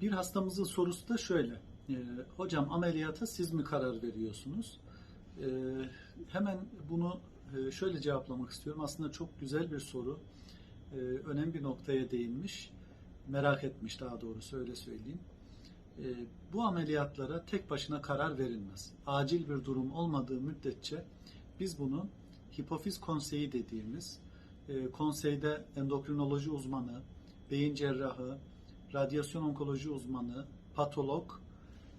bir hastamızın sorusu da şöyle. E, hocam ameliyata siz mi karar veriyorsunuz? E, hemen bunu e, şöyle cevaplamak istiyorum. Aslında çok güzel bir soru. Önemli bir noktaya değinmiş. Merak etmiş daha doğrusu öyle söyleyeyim. Bu ameliyatlara tek başına karar verilmez. Acil bir durum olmadığı müddetçe biz bunu hipofiz konseyi dediğimiz e, konseyde endokrinoloji uzmanı, beyin cerrahı, radyasyon onkoloji uzmanı, patolog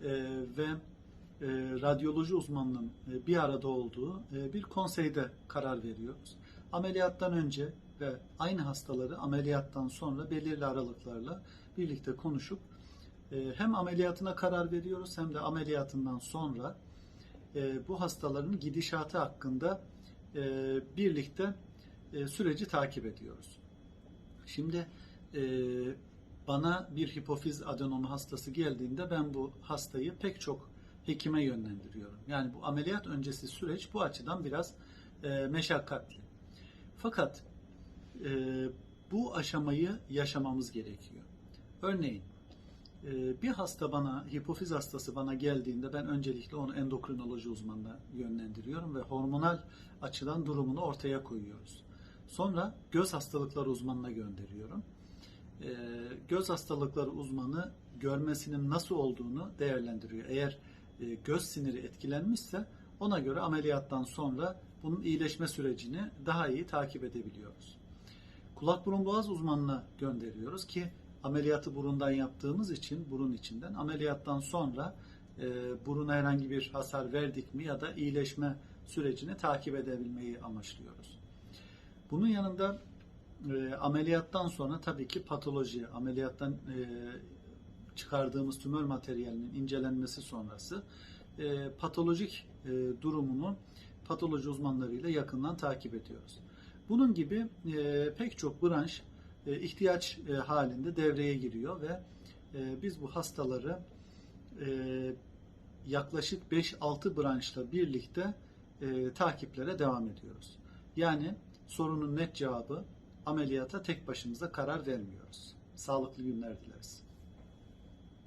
e, ve e, radyoloji uzmanının e, bir arada olduğu e, bir konseyde karar veriyoruz. Ameliyattan önce ve aynı hastaları ameliyattan sonra belirli aralıklarla birlikte konuşup e, hem ameliyatına karar veriyoruz hem de ameliyatından sonra e, bu hastaların gidişatı hakkında e, birlikte e, süreci takip ediyoruz. Şimdi e, bana bir hipofiz adenomu hastası geldiğinde ben bu hastayı pek çok hekime yönlendiriyorum. Yani bu ameliyat öncesi süreç bu açıdan biraz e, meşakkatli. Fakat e, bu aşamayı yaşamamız gerekiyor. Örneğin e, bir hasta bana, hipofiz hastası bana geldiğinde ben öncelikle onu endokrinoloji uzmanına yönlendiriyorum ve hormonal açıdan durumunu ortaya koyuyoruz. Sonra göz hastalıkları uzmanına gönderiyorum. E, göz hastalıkları uzmanı görmesinin nasıl olduğunu değerlendiriyor. Eğer e, göz siniri etkilenmişse ona göre ameliyattan sonra bunun iyileşme sürecini daha iyi takip edebiliyoruz. Kulak burun boğaz uzmanına gönderiyoruz ki ameliyatı burundan yaptığımız için burun içinden ameliyattan sonra e, buruna herhangi bir hasar verdik mi ya da iyileşme sürecini takip edebilmeyi amaçlıyoruz. Bunun yanında e, ameliyattan sonra tabii ki patoloji, ameliyattan e, çıkardığımız tümör materyalinin incelenmesi sonrası e, patolojik e, durumunu patoloji uzmanlarıyla yakından takip ediyoruz. Bunun gibi e, pek çok branş e, ihtiyaç e, halinde devreye giriyor ve e, biz bu hastaları e, yaklaşık 5-6 branşla birlikte e, takiplere devam ediyoruz. Yani sorunun net cevabı ameliyata tek başımıza karar vermiyoruz. Sağlıklı günler dileriz.